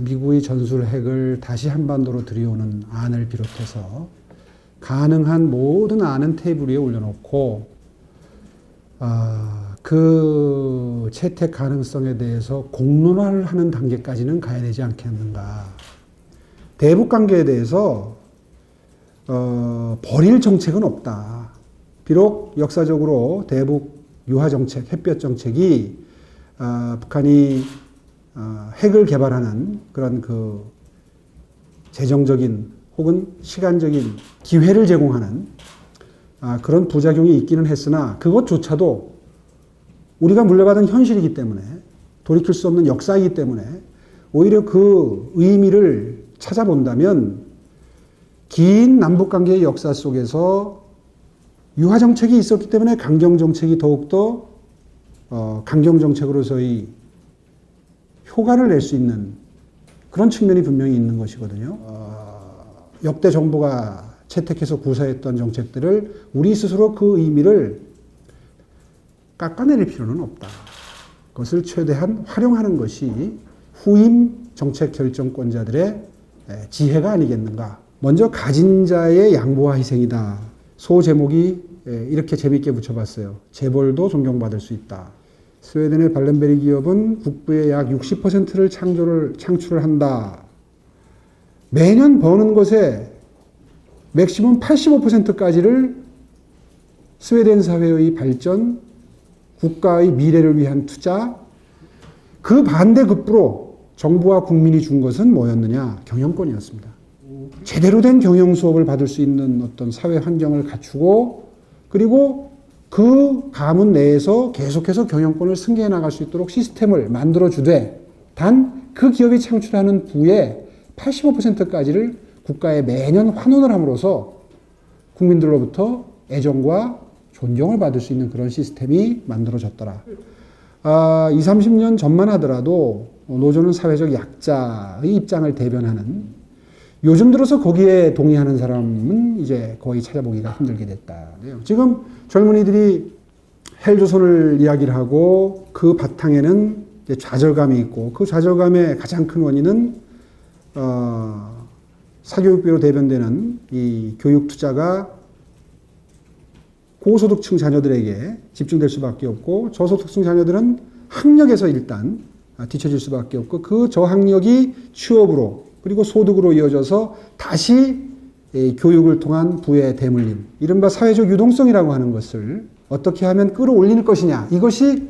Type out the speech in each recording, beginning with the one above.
미국의 전술 핵을 다시 한반도로 들여오는 안을 비롯해서 가능한 모든 안은 테이블 위에 올려놓고 아, 그 채택 가능성에 대해서 공론화를 하는 단계까지는 가야 되지 않겠는가. 대북 관계에 대해서 어, 버릴 정책은 없다. 비록 역사적으로 대북 유화 정책, 햇볕 정책이 아, 북한이 아, 핵을 개발하는 그런 그 재정적인 혹은 시간적인 기회를 제공하는 아, 그런 부작용이 있기는 했으나 그것조차도 우리가 물려받은 현실이기 때문에 돌이킬 수 없는 역사이기 때문에 오히려 그 의미를 찾아본다면 긴 남북 관계의 역사 속에서 유화 정책이 있었기 때문에 강경 정책이 더욱더 어, 강경 정책으로서의 효과를 낼 수 있는 그런 측면이 분명히 있는 것이거든요. 어, 역대 정부가 채택해서 구사했던 정책들을 우리 스스로 그 의미를 깎아내릴 필요는 없다. 그것을 최대한 활용하는 것이 후임 정책 결정권자들의 지혜가 아니겠는가. 먼저 가진 자의 양보와 희생이다. 소 제목이 이렇게 재밌게 붙여봤어요. 재벌도 존경받을 수 있다. 스웨덴의 발렌베리 기업은 국부의 약 60%를 창조를 창출을 한다. 매년 버는 것에 맥시멈 85%까지를 스웨덴 사회의 발전, 국가의 미래를 위한 투자, 그 반대급부로 정부와 국민이 준 것은 뭐였느냐? 경영권이었습니다. 제대로 된 경영 수업을 받을 수 있는 어떤 사회 환경을 갖추고 그리고 그 가문 내에서 계속해서 경영권을 승계해 나갈 수 있도록 시스템을 만들어 주되 단 그 기업이 창출하는 부의 85%까지를 국가에 매년 환원을 함으로써 국민들로부터 애정과 존경을 받을 수 있는 그런 시스템이 만들어졌더라. 아, 20, 30년 전만 하더라도 노조는 사회적 약자의 입장을 대변하는 요즘 들어서 거기에 동의하는 사람은 이제 거의 찾아보기가 힘들게 됐다. 지금 젊은이들이 헬조선을 이야기를 하고 그 바탕에는 좌절감이 있고 그 좌절감의 가장 큰 원인은 어, 사교육비로 대변되는 이 교육 투자가 고소득층 자녀들에게 집중될 수밖에 없고 저소득층 자녀들은 학력에서 일단 뒤처질 수밖에 없고 그 저학력이 취업으로 그리고 소득으로 이어져서 다시 교육을 통한 부의 대물림, 이른바 사회적 유동성이라고 하는 것을 어떻게 하면 끌어올릴 것이냐. 이것이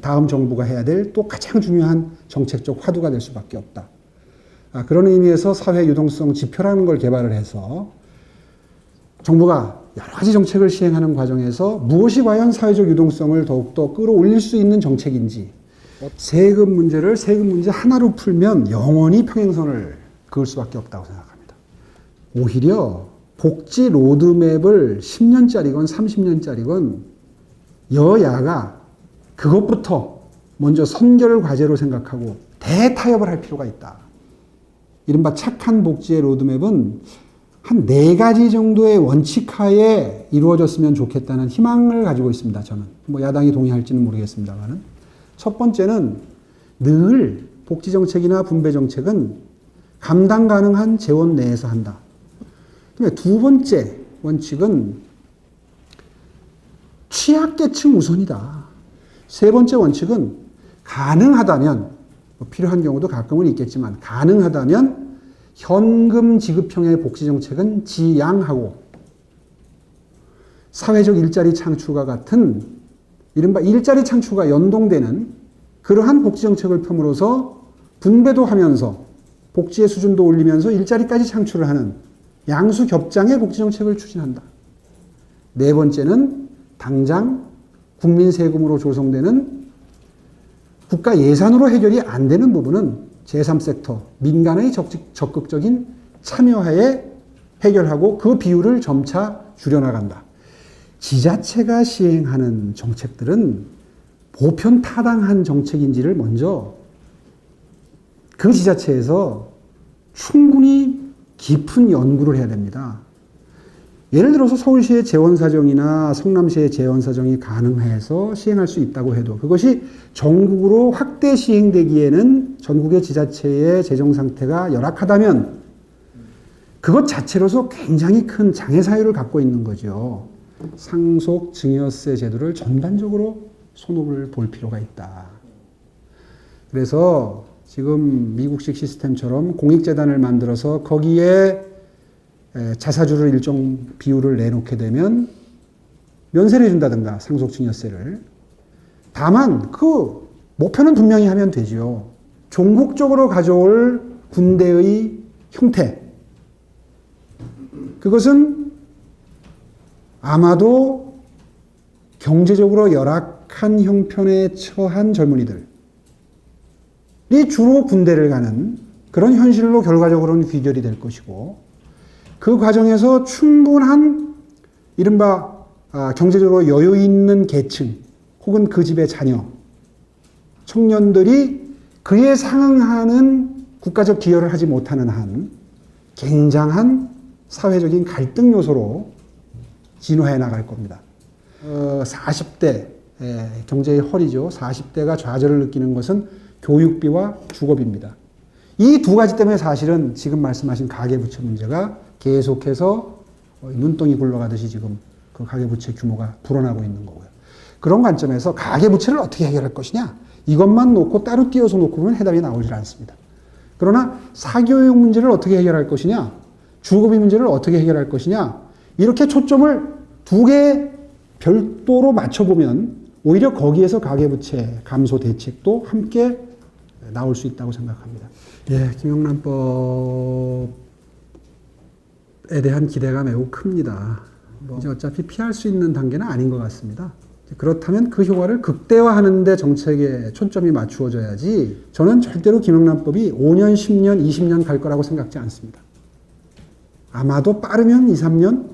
다음 정부가 해야 될 또 가장 중요한 정책적 화두가 될 수밖에 없다. 아, 그런 의미에서 사회 유동성 지표라는 걸 개발을 해서 정부가 여러 가지 정책을 시행하는 과정에서 무엇이 과연 사회적 유동성을 더욱더 끌어올릴 수 있는 정책인지 세금 문제를 세금 문제 하나로 풀면 영원히 평행선을 그을 수밖에 없다고 생각합니다. 오히려 복지 로드맵을 10년짜리건 30년짜리건 여야가 그것부터 먼저 선결 과제로 생각하고 대타협을 할 필요가 있다. 이른바 착한 복지의 로드맵은 한 네 가지 정도의 원칙하에 이루어졌으면 좋겠다는 희망을 가지고 있습니다. 저는 뭐 야당이 동의할지는 모르겠습니다만은 첫 번째는 늘 복지 정책이나 분배 정책은 감당 가능한 재원 내에서 한다. 두 번째 원칙은 취약계층 우선이다. 세 번째 원칙은 가능하다면 뭐 필요한 경우도 가끔은 있겠지만 가능하다면 현금 지급형의 복지 정책은 지양하고 사회적 일자리 창출과 같은 이른바 일자리 창출과 연동되는 그러한 복지 정책을 펴으로써 분배도 하면서 복지의 수준도 올리면서 일자리까지 창출을 하는 양수 겹장의 복지 정책을 추진한다. 네 번째는 당장 국민 세금으로 조성되는 국가 예산으로 해결이 안 되는 부분은 제3섹터, 민간의 적극적인 참여하에 해결하고 그 비율을 점차 줄여나간다. 지자체가 시행하는 정책들은 보편 타당한 정책인지를 먼저 그 지자체에서 충분히 깊은 연구를 해야 됩니다. 예를 들어서 서울시의 재원사정이나 성남시의 재원사정이 가능해서 시행할 수 있다고 해도 그것이 전국으로 확대 시행되기에는 전국의 지자체의 재정 상태가 열악하다면 그것 자체로서 굉장히 큰 장애 사유를 갖고 있는 거죠. 상속 증여세 제도를 전반적으로 손업을 볼 필요가 있다. 그래서 지금 미국식 시스템처럼 공익재단을 만들어서 거기에 에, 자사주를 일정 비율을 내놓게 되면 면세를 준다든가 상속증여세를 다만 그 목표는 분명히 하면 되죠. 종국적으로 가져올 군대의 형태 그것은 아마도 경제적으로 열악한 형편에 처한 젊은이들이 주로 군대를 가는 그런 현실로 결과적으로는 귀결이 될 것이고 그 과정에서 충분한 이른바 아, 경제적으로 여유 있는 계층 혹은 그 집의 자녀 청년들이 그에 상응하는 국가적 기여를 하지 못하는 한 굉장한 사회적인 갈등 요소로 진화해 나갈 겁니다. 어, 40대 예, 경제의 허리죠. 40대가 좌절을 느끼는 것은 교육비와 주거비입니다. 이 두 가지 때문에 사실은 지금 말씀하신 가계부채 문제가 계속해서 어, 눈덩이 굴러가듯이 지금 그 가계부채 규모가 불어나고 있는 거고요. 그런 관점에서 가계부채를 어떻게 해결할 것이냐 이것만 놓고 따로 띄어서 놓고 보면 해답이 나오질 않습니다. 그러나 사교육 문제를 어떻게 해결할 것이냐 주거비 문제를 어떻게 해결할 것이냐 이렇게 초점을 두 개 별도로 맞춰보면 오히려 거기에서 가계부채 감소 대책도 함께 나올 수 있다고 생각합니다. 예, 김영란법에 대한 기대가 매우 큽니다. 뭐 이제 어차피 피할 수 있는 단계는 아닌 것 같습니다. 그렇다면 그 효과를 극대화하는데 정책에 초점이 맞추어져야지 저는 절대로 김영란법이 5년, 10년, 20년 갈 거라고 생각지 않습니다. 아마도 빠르면 2, 3년,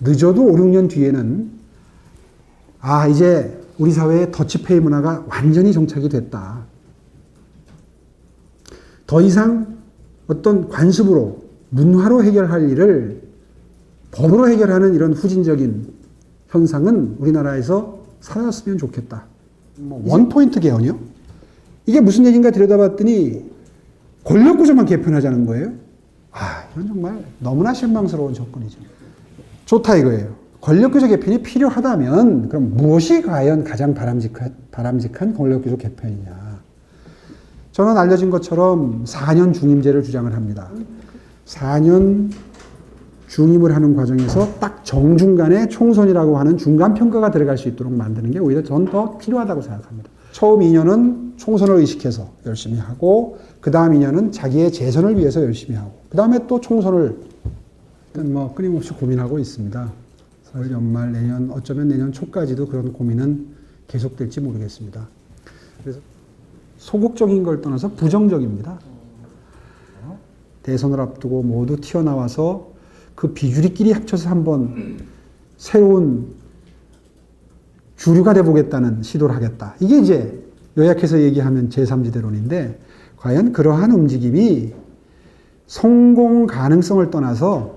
늦어도 5, 6년 뒤에는 아, 이제 우리 사회의 더치페이 문화가 완전히 정착이 됐다. 더 이상 어떤 관습으로, 문화로 해결할 일을 법으로 해결하는 이런 후진적인 현상은 우리나라에서 사라졌으면 좋겠다. 뭐 원포인트 개헌이요? 이게 무슨 얘기인가 들여다봤더니 권력 구조만 개편하자는 거예요. 아, 이건 정말 너무나 실망스러운 접근이죠. 좋다 이거예요. 권력구조 개편이 필요하다면 그럼 무엇이 과연 가장 바람직한, 바람직한 권력구조 개편이냐. 저는 알려진 것처럼 4년 중임제를 주장을 합니다. 4년 중임을 하는 과정에서 딱 정중간에 총선이라고 하는 중간 평가가 들어갈 수 있도록 만드는 게 오히려 전 더 필요하다고 생각합니다. 처음 2년은 총선을 의식해서 열심히 하고 그 다음 2년은 자기의 재선을 위해서 열심히 하고 그 다음에 또 총선을 일단 뭐 끊임없이 고민하고 있습니다. 설 연말 내년 어쩌면 내년 초까지도 그런 고민은 계속될지 모르겠습니다. 그래서 소극적인 걸 떠나서 부정적입니다. 대선을 앞두고 모두 튀어나와서 그 비주리끼리 합쳐서 한번 새로운 주류가 돼보겠다는 시도를 하겠다. 이게 이제 요약해서 얘기하면 제3지대론인데 과연 그러한 움직임이 성공 가능성을 떠나서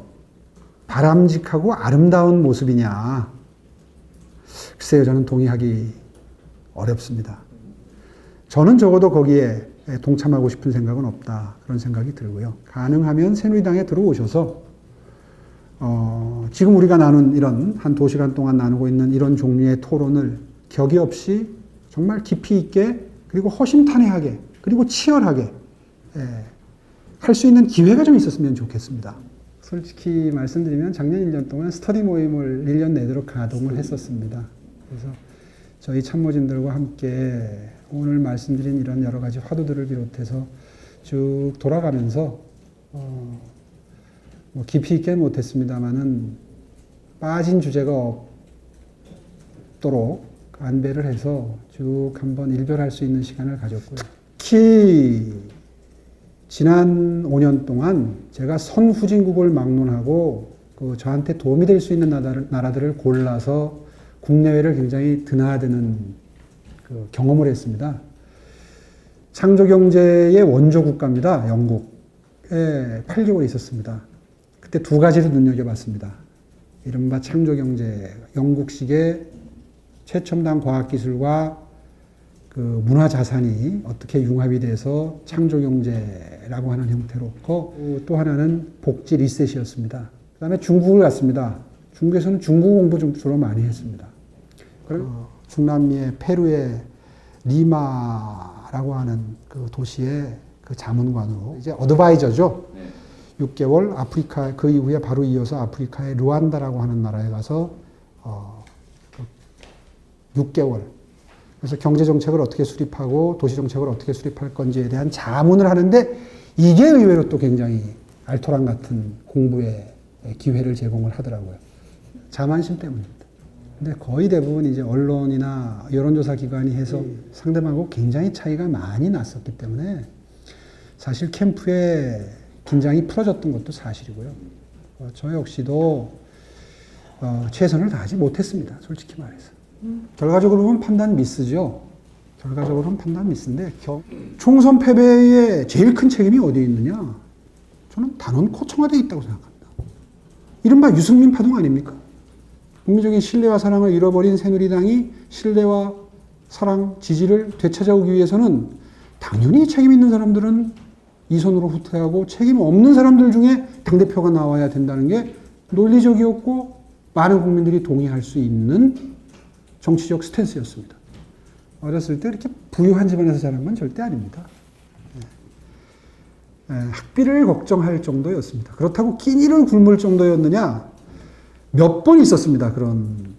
바람직하고 아름다운 모습이냐. 글쎄요, 저는 동의하기 어렵습니다. 저는 적어도 거기에 동참하고 싶은 생각은 없다. 그런 생각이 들고요. 가능하면 새누리당에 들어오셔서 어, 지금 우리가 나눈 이런 한 두 시간 동안 나누고 있는 이런 종류의 토론을 격이 없이 정말 깊이 있게 그리고 허심탄회하게 그리고 치열하게 예, 할수 있는 기회가 좀 있었으면 좋겠습니다. 솔직히 말씀드리면 작년 1년 동안 스터디 모임을 1년 내도록 가동을 했었습니다. 그래서 저희 참모진들과 함께 오늘 말씀드린 이런 여러 가지 화두들을 비롯해서 쭉 돌아가면서 어, 뭐 깊이 있게 못했습니다만은 빠진 주제가 없도록 안배를 해서 쭉 한번 일별할 수 있는 시간을 가졌고요. 특히 지난 5년 동안 제가 선후진국을 막론하고 그 저한테 도움이 될 수 있는 나라들을 골라서 국내외를 굉장히 드나드는 그 경험을 했습니다. 창조경제의 원조 국가입니다. 영국에 8개월 있었습니다. 그때 두 가지를 눈여겨봤습니다. 이른바 창조경제, 영국식의 최첨단 과학기술과 그 문화 자산이 어떻게 융합이 돼서 창조 경제라고 하는 형태로 고, 또 하나는 복지 리셋이었습니다. 그 다음에 중국을 갔습니다. 중국에서는 중국 공부 좀 주로 많이 했습니다. 어, 중남미의 페루의 리마라고 하는 그 도시의 그 자문관으로 이제 어드바이저죠. 6개월 아프리카 그 이후에 바로 이어서 아프리카의 루안다라고 하는 나라에 가서 어, 그 6개월 그래서 경제 정책을 어떻게 수립하고 도시 정책을 어떻게 수립할 건지에 대한 자문을 하는데 이게 의외로 또 굉장히 알토란 같은 공부의 기회를 제공을 하더라고요. 자만심 때문입니다. 근데 거의 대부분 이제 언론이나 여론조사 기관이 해서 상대방하고 굉장히 차이가 많이 났었기 때문에 사실 캠프에 긴장이 풀어졌던 것도 사실이고요. 어, 저 역시도 어, 최선을 다하지 못했습니다. 솔직히 말해서. 결과적으로 보면 판단 미스죠. 결과적으로 보면 판단 미스인데 겨- 총선 패배의 제일 큰 책임이 어디에 있느냐? 저는 단언코 청와대에 있다고 생각합니다. 이른바 유승민 파동 아닙니까? 국민적인 신뢰와 사랑을 잃어버린 새누리당이 신뢰와 사랑, 지지를 되찾아오기 위해서는 당연히 책임 있는 사람들은 이 손으로 후퇴하고 책임 없는 사람들 중에 당대표가 나와야 된다는 게 논리적이었고 많은 국민들이 동의할 수 있는 정치적 스탠스였습니다. 어렸을 때 이렇게 부유한 집안에서 자란 건 절대 아닙니다. 예. 예, 학비를 걱정할 정도였습니다. 그렇다고 끼니를 굶을 정도였느냐? 몇 번 있었습니다. 그런